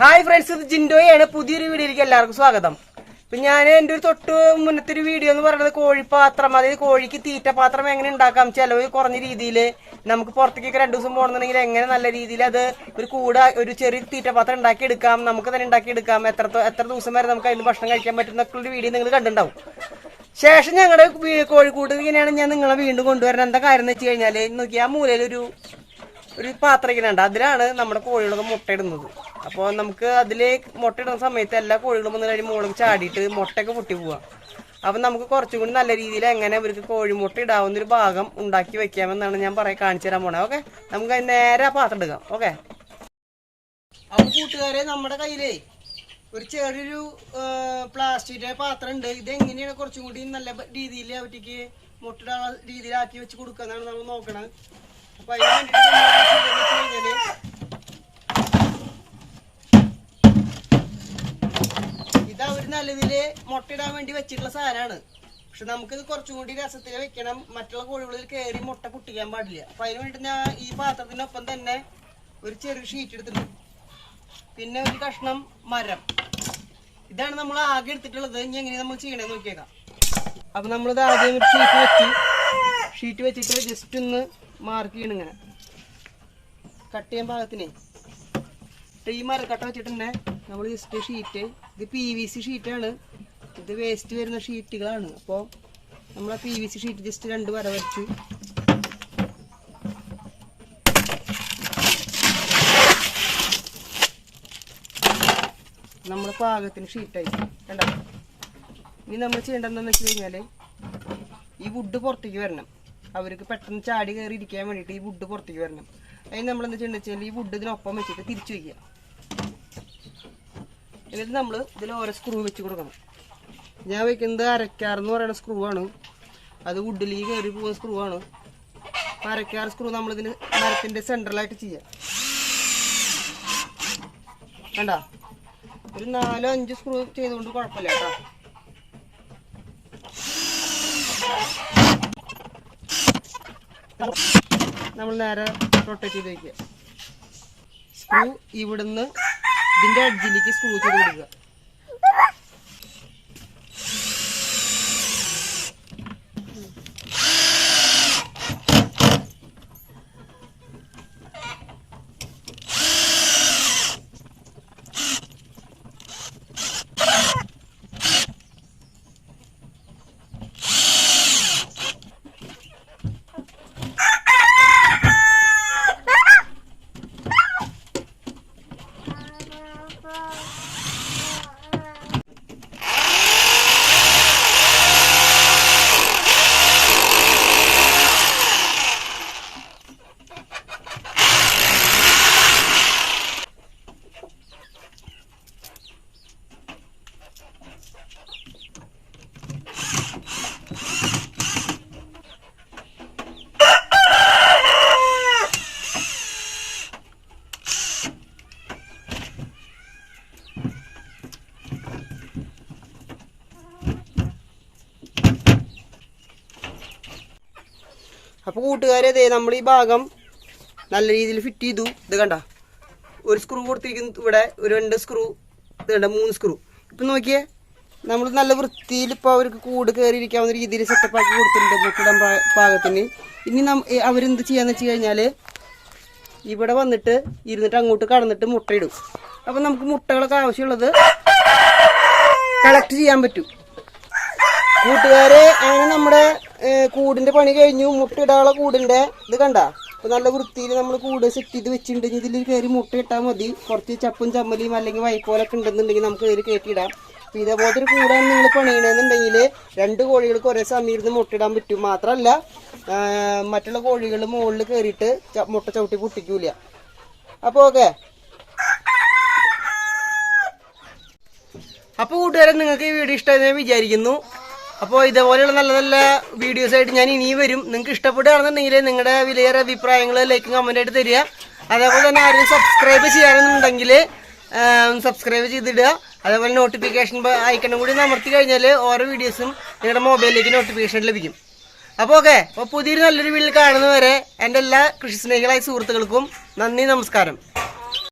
Guys ഇത് ജിൻഡോയാണ്. പുതിയൊരു വീഡിയോയിലേക്ക് എല്ലാവർക്കും സ്വാഗതം. ഇപ്പൊ ഞാൻ എന്റെ ഒരു തൊട്ട് മുന്നത്തെ ഒരു വീഡിയോ എന്ന് പറയുന്നത് കോഴിപ്പാത്രം അതായത് കോഴിക്ക് തീറ്റ പാത്രം എങ്ങനെ ഉണ്ടാക്കാം ചിലവ് കുറഞ്ഞ രീതിയിൽ നമുക്ക് പുറത്തേക്കൊക്കെ രണ്ടു ദിവസം പോകണമെന്നുണ്ടെങ്കിൽ എങ്ങനെ നല്ല രീതിയിൽ അത് ഒരു കൂട ഒരു ചെറിയ തീറ്റ പാത്രം ഉണ്ടാക്കി എടുക്കാം നമുക്ക് തന്നെ ഉണ്ടാക്കി എടുക്കാം എത്ര എത്ര ദിവസം വരെ നമുക്ക് അതിന് ഭക്ഷണം കഴിക്കാൻ പറ്റുന്നൊക്കെ ഒരു വീഡിയോ നിങ്ങൾ കണ്ടിട്ടുണ്ടാവും. ശേഷം ഞങ്ങളുടെ കോഴിക്കൂട് ഇങ്ങനെയാണ് ഞാൻ നിങ്ങളെ വീണ്ടും കൊണ്ടുവരുന്നത്. എന്താ കാര്യം എന്ന് വെച്ച് കഴിഞ്ഞാൽ നോക്കി ആ മൂലയിലൊരു ഒരു പാത്രം ഇങ്ങനെ ഉണ്ട്. അതിലാണ് നമ്മുടെ കോഴികളൊക്കെ മുട്ടയിടുന്നത്. അപ്പോൾ നമുക്ക് അതിൽ മുട്ടയിടുന്ന സമയത്ത് എല്ലാ കോഴികളും വന്ന് കഴിഞ്ഞ് മുകളിൽ ചാടിയിട്ട് മുട്ടയൊക്കെ പൊട്ടി പോവാം. അപ്പം നമുക്ക് കുറച്ചും കൂടി നല്ല രീതിയിൽ എങ്ങനെ ഇവർക്ക് കോഴിമുട്ട ഇടാവുന്ന ഒരു ഭാഗം ഉണ്ടാക്കി വെക്കാമെന്നാണ് ഞാൻ പറയാൻ കാണിച്ചു തരാൻ പോണേ. ഓക്കെ? നമുക്ക് നേരെ ആ പാത്രം എടുക്കാം ഓക്കെ? അപ്പൊ കൂട്ടുകാരെ നമ്മുടെ കയ്യിലേ ഒരു ചെറിയൊരു പ്ലാസ്റ്റിക്കിന്റെ പാത്രം ഉണ്ട്. ഇത് എങ്ങനെയാണ് കുറച്ചും കൂടി നല്ല രീതിയിൽ അവർക്ക് മുട്ടിടാനുള്ള രീതിയിലാക്കി വെച്ച് കൊടുക്കാന്നാണ് നമ്മൾ നോക്കണത്. അപ്പൊ അതിന് നമ്മൾ എന്താ ചെയ്തതെന്ന് വെച്ച് കഴിഞ്ഞാൽ അവർ മുട്ടയിടാൻ വേണ്ടി വെച്ചിട്ടുള്ള സാധനമാണ് പക്ഷെ നമുക്കിത് കുറച്ചും കൂടി രസത്തിൽ വെക്കണം. മറ്റുള്ള കോഴികളിൽ കയറി മുട്ട പൊട്ടിക്കാൻ പാടില്ല. അപ്പൊ അതിന് വേണ്ടി ഞാൻ ഈ പാത്രത്തിനൊപ്പം തന്നെ ഒരു ചെറിയ ഷീറ്റ് എടുത്തിട്ടുണ്ട് പിന്നെ ഒരു കഷ്ണം മരം. ഇതാണ് നമ്മൾ ആകെ എടുത്തിട്ടുള്ളത്. ഇനി എങ്ങനെ നമ്മൾ ചെയ്യണേ നോക്കിയേക്കാം. അപ്പൊ നമ്മളിത് ആദ്യം ഒരു ഷീറ്റ് വെച്ച് ഷീറ്റ് വെച്ചിട്ട് ജസ്റ്റ് ഒന്ന് മാർക്ക് ചെയ്യണം ഇങ്ങനെ. കട്ട് ചെയ്യാൻ പാകത്തിനെ. ഈ മരക്കട്ട വെച്ചിട്ട് തന്നെ നമ്മൾ ജസ്റ്റ് ഷീറ്റ് ഇത് പി വി സി ഷീറ്റാണ് ഇത് വേസ്റ്റ് വരുന്ന ഷീറ്റുകളാണ് അപ്പോൾ നമ്മൾ ആ P V C sheet just രണ്ട് വര വരച്ചു. നമ്മൾ പാകത്തിന് ഷീറ്റായി കണ്ടോ? ഇനി നമ്മൾ ചെയ്യേണ്ടതെന്ന് വെച്ച് കഴിഞ്ഞാൽ ഈ വുഡ് പുറത്തേക്ക് വരണം. അവർക്ക് പെട്ടെന്ന് ചാടി കയറി ഇരിക്കാൻ വേണ്ടിയിട്ട് ഈ വുഡ് പുറത്തേക്ക് വരണം. അതിന് നമ്മൾ എന്താ ചെയ്യേണ്ടത് വെച്ചാൽ ഈ വുഡ് ഇതിനൊപ്പം വെച്ചിട്ട് തിരിച്ചു വയ്ക്കുക എന്നിട്ട് നമ്മൾ ഇതിൽ ഓരോ സ്ക്രൂ വെച്ച് കൊടുക്കണം. ഞാൻ വെക്കുന്നത് അരക്കാറെന്ന് പറയുന്ന സ്ക്രൂ ആണ്. അത് വുഡിലേക്ക് കയറി പോകുന്ന സ്ക്രൂ ആണ്. അരക്കാറ് സ്ക്രൂ നമ്മളിതിന് മരത്തിന്റെ സെൻട്രലായിട്ട് ചെയ്യാം. കണ്ട? ഒരു നാലോ അഞ്ച് സ്ക്രൂ ചെയ്തുകൊണ്ട് കുഴപ്പമില്ല കേട്ടോ. നമ്മൾ നേരെ റൊട്ടേറ്റ് ചെയ്ത് വയ്ക്കുക സ്ക്രൂ ഇവിടുന്ന് ഇതിന്റെ അഡ്ജിലേക്ക് സ്ക്രൂ ചെയ്ത് കൊടുക്കുക. അപ്പോൾ കൂട്ടുകാരെ ദേ നമ്മൾ ഈ ഭാഗം നല്ല രീതിയിൽ ഫിറ്റ് ചെയ്തു. ഇത് കണ്ട? ഒരു സ്ക്രൂ കൊടുത്തിരിക്കുന്നു. ഇവിടെ ഒരു രണ്ട് സ്ക്രൂ ഇത് കണ്ട? മൂന്ന് സ്ക്രൂ ഇപ്പൊ നോക്കിയേ നമ്മൾ നല്ല വൃത്തിയിൽ ഇപ്പൊ അവർക്ക് കൂട് കയറിയിരിക്കാവുന്ന രീതിയിൽ സെറ്റപ്പ് ആക്കി കൊടുത്തിട്ടുണ്ട് മുട്ടിടാൻ പാകത്തിന് ഇനി അവരെന്ത് ചെയ്യാന്ന് വെച്ച് കഴിഞ്ഞാൽ ഇവിടെ വന്നിട്ട് ഇരുന്നിട്ട് അങ്ങോട്ട് കടന്നിട്ട് മുട്ടയിടും. അപ്പം നമുക്ക് മുട്ടകളൊക്കെ ആവശ്യമുള്ളത് കളക്ട് ചെയ്യാൻ പറ്റും. കൂട്ടുകാരെ അങ്ങനെ നമ്മുടെ കൂടിന്റെ പണി കഴിഞ്ഞു. മുട്ടയിടാനുള്ള കൂടിന്റെ ഇത് കണ്ട? ഇപ്പൊ നല്ല വൃത്തിയിൽ നമ്മൾ കൂട് സെറ്റ് ചെയ്ത് വെച്ചിട്ടുണ്ടെങ്കിൽ ഇതിൽ കയറി മുട്ട ഇട്ടാൽ മതി. കുറച്ച് ചപ്പും ചമ്മലിയും അല്ലെങ്കിൽ വൈക്കോലൊക്കെ ഉണ്ടെന്നുണ്ടെങ്കിൽ നമുക്ക് കയറി കയറ്റിയിടാം അപ്പൊ ഇതേപോലത്തെ ഒരു കൂടാണ് നിങ്ങൾ പണിയണമെന്നുണ്ടെങ്കിൽ രണ്ട് കോഴികൾക്ക് ഒരേ സമയം ഇരുന്ന് മുട്ടയിടാൻ പറ്റും. മാത്രമല്ല മറ്റുള്ള കോഴികൾ മുകളിൽ കയറിയിട്ട് മുട്ട ചവിട്ടി പൊട്ടിക്കൂല. അപ്പോൾ ഓക്കെ. അപ്പോൾ കൂട്ടുകാരെ നിങ്ങൾക്ക് ഈ വീഡിയോ ഇഷ്ടമായി ഞാൻ വിചാരിക്കുന്നു. അപ്പോൾ ഇതേപോലെയുള്ള നല്ല നല്ല വീഡിയോസ് ആയിട്ട് ഞാൻ ഇനിയും വരും. നിങ്ങൾക്ക് ഇഷ്ടപ്പെടുകയാണെന്നുണ്ടെങ്കിൽ നിങ്ങളുടെ വിലയേറെ അഭിപ്രായങ്ങൾ ലൈക്ക് കമന്റ് ആയിട്ട് തരിക. അതേപോലെ തന്നെ ആരും സബ്സ്ക്രൈബ് ചെയ്യാനെന്നുണ്ടെങ്കിൽ സബ്സ്ക്രൈബ് ചെയ്തിടുക. അതേപോലെ നോട്ടിഫിക്കേഷൻ ഐക്കണും കൂടി അമർത്തി കഴിഞ്ഞാൽ ഓരോ വീഡിയോസും നിങ്ങളുടെ മൊബൈലിലേക്ക് നോട്ടിഫിക്കേഷൻ ലഭിക്കും. അപ്പോൾ ഓക്കെ അപ്പോൾ പുതിയൊരു നല്ലൊരു വീട്ടിൽ കാണുന്നവരെ എന്റെ എല്ലാ കൃഷി സ്നേഹികളായ സുഹൃത്തുക്കൾക്കും നന്ദി നമസ്കാരം.